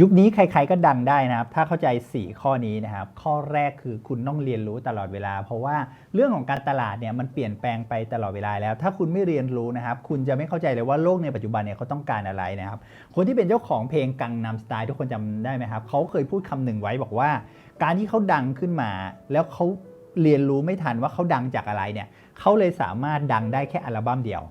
ยุคนี้ใครๆก็ดังได้นะครับ ถ้าเข้าใจ 4 ข้อนี้นะครับ ข้อแรกคือคุณต้องเรียนรู้ตลอดเวลา เพราะว่าเรื่องของการตลาดเนี่ยมันเปลี่ยนแปลงไปตลอดเวลาแล้ว ถ้าคุณไม่เรียนรู้นะครับ คุณจะไม่เข้าใจเลยว่าโลกในปัจจุบันเนี่ยเขาต้องการอะไรนะครับ คนที่เป็นเจ้าของเพลงกังนำสไตล์ทุกคนจำได้ไหมครับ เขาเคยพูดคำหนึ่งไว้บอกว่า การที่เขาดังขึ้นมา แล้วเขาเรียนรู้ไม่ทันว่าเขาดังจากอะไรเนี่ย เขาเลยสามารถดังได้แค่อัลบั้มเดียว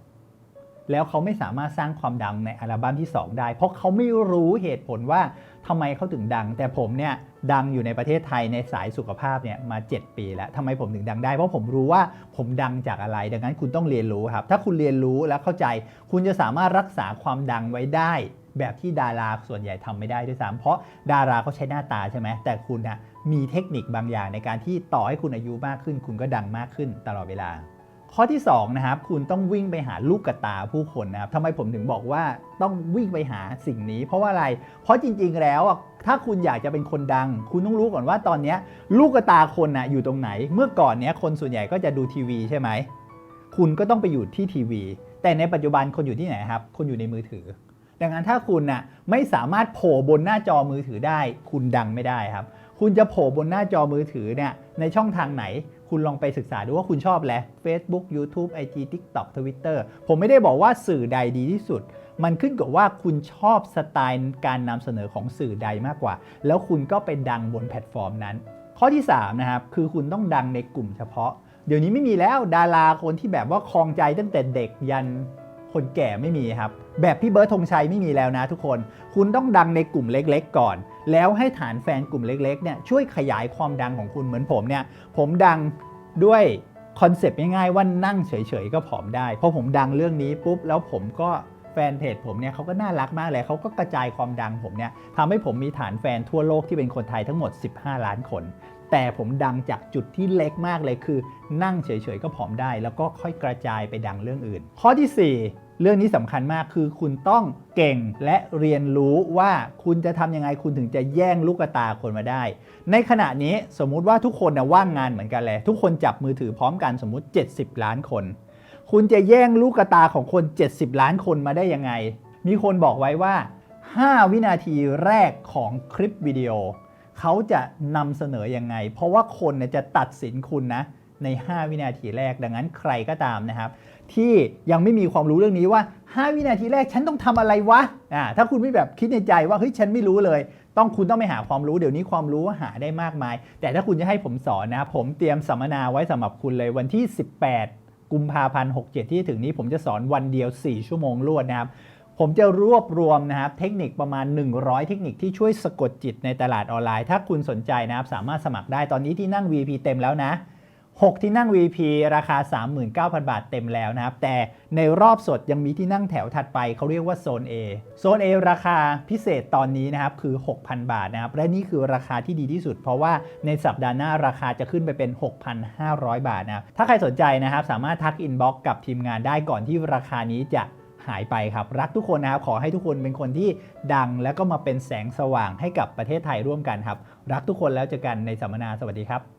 แล้วเขาไม่สามารถสร้างความดังในอัลบั้มที่ 2 ได้ เพราะเขาไม่รู้เหตุผลว่าทำไมเขาถึงดัง แต่ผมเนี่ยดังอยู่ในประเทศไทยในสายสุขภาพเนี่ยมา 7 ปีแล้วทำไมผมถึงดังได้ เพราะผมรู้ว่าผมดังจากอะไร ดังนั้นคุณต้องเรียนรู้ครับ ถ้าคุณเรียนรู้และเข้าใจ คุณจะสามารถรักษาความดังไว้ได้ แบบที่ดาราส่วนใหญ่ทำไม่ได้ด้วยซ้ำเพราะดาราเขาใช้หน้าตาใช่ไหมแต่คุณนะมีเทคนิคบางอย่างในการที่ต่อให้คุณอายุมากขึ้น คุณก็ดังมากขึ้นตลอดเวลา ข้อที่2นะครับคุณต้องวิ่งไปหาลูกกระตาผู้คนนะครับทำไมผมถึงบอกว่าต้องวิ่งไปหาสิ่งนี้ เพราะว่าอะไร เพราะจริงๆแล้วถ้าคุณอยากจะเป็นคนดัง คุณต้องรู้ก่อนว่าตอนนี้ลูกกระตาคนนะอยู่ตรงไหน เมื่อก่อนเนี้ยคนส่วนใหญ่ก็จะดูทีวีใช่ไหมคุณก็ต้องไปอยู่ที่ทีวี แต่ในปัจจุบันคนอยู่ที่ไหนครับ คนอยู่ในมือถือ ดังนั้นถ้าคุณน่ะไม่สามารถโผล่บนหน้าจอมือถือได้ คุณดังไม่ได้ครับ คุณจะโผล่บนหน้าจอมือถือเนี่ยในช่องทางไหน คุณลองไปศึกษาดูว่าคุณชอบแหละ Facebook YouTube IG TikTok Twitter ผมไม่ได้บอกว่าสื่อใดดีที่สุด มันขึ้นกับว่าคุณชอบสไตล์การนำเสนอของสื่อใดมากกว่า แล้วคุณก็ไปดังบนแพลตฟอร์มนั้น ข้อที่3นะครับคือคุณต้องดังในกลุ่มเฉพาะ เดี๋ยวนี้ไม่มีแล้วดาราคนที่แบบว่าคลองใจตั้งแต่เด็กยันคนแก่ไม่มีครับ แบบพี่เบิร์ดธงชัยไม่มีแล้วนะทุกคน คุณต้องดังในกลุ่มเล็ก ๆ ก่อน แล้วให้ฐานแฟนกลุ่มเล็กๆเนี่ยช่วยขยายความดังของคุณเหมือนผมเนี่ยผมดังด้วยคอนเซปต์ง่ายๆว่านั่งเฉยๆก็ผอมได้เพราะผมดังเรื่องนี้ปุ๊บแล้วผมก็แฟนเพจผมเนี่ยเขาก็น่ารักมากเลยเขาก็กระจายความดังผมเนี่ยทำให้ผมมีฐานแฟนทั่วโลกที่เป็นคนไทยทั้งหมด 15 ล้านคน แต่ผมดังจากจุดที่เล็กมากเลยคือ นั่งเฉยๆก็ผอมได้ แล้วก็ค่อยกระจายไปดังเรื่องอื่น ข้อที่ 4เรื่องนี้สำคัญมากคือคุณต้องเก่งและเรียนรู้ว่าคุณจะทำยังไงคุณถึงจะแย่งลูกตาคนมาได้ ในขณะนี้สมมุติว่าทุกคนนะว่างงานเหมือนกันเลยทุกคนจับมือถือพร้อมกันสมมุติ 70 ล้านคน คุณจะแย่งลูกตาของคน 70 ล้านคนมาได้ยังไง มีคนบอกไว้ว่า 5 วินาทีแรกของคลิปวิดีโอ เขาจะนำเสนอยังไง เพราะว่าคนเนี่ยจะตัดสินคุณนะใน 5 วินาทีแรก ดังนั้นใครก็ตามนะครับ ที่ยังไม่มีความรู้เรื่องนี้ว่า 5 วินาทีแรกฉันต้องทำอะไรวะอ่าถ้าคุณไม่แบบคิดในใจว่าเฮ้ยฉันไม่รู้เลย ต้องคุณต้องไปหาความรู้เดี๋ยวนี้ความรู้หาได้มากมาย แต่ถ้าคุณจะให้ผมสอนนะผมเตรียมสัมมนาไว้สำหรับคุณเลยวันที่ 18 กุมภาพันธ์67 ที่ถึงนี้ผมจะสอนวันเดียว 4 ชั่วโมงรวดนะครับ ผมจะรวบรวมนะครับเทคนิคประมาณ 100 เทคนิคที่ช่วยสะกดจิตในตลาดออนไลน์ ถ้าคุณสนใจนะครับสามารถสมัครได้ตอนนี้ที่นั่ง VP เต็มแล้วนะ 6 ที่นั่ง VP ราคา 39,000 บาทเต็มแล้วนะครับ แต่ในรอบสดยังมีที่นั่งแถวถัดไปเขาเรียกว่าโซน A โซน A ราคาพิเศษตอนนี้นะครับคือ 6,000 บาทนะครับ และนี่คือราคาที่ดีที่สุด เพราะว่าในสัปดาห์หน้าราคาจะขึ้นไปเป็น 6,500 บาทนะครับถ้าใครสนใจนะครับสามารถทักอินบ็อกกับทีมงานได้ก่อนที่ราคานี้จะ หายไปครับ รักทุกคนนะครับ ขอให้ทุกคนเป็นคนที่ดัง แล้วก็มาเป็นแสงสว่างให้กับประเทศไทยร่วมกันครับ รักทุกคนแล้วเจอกันในสัมมนาสวัสดีครับ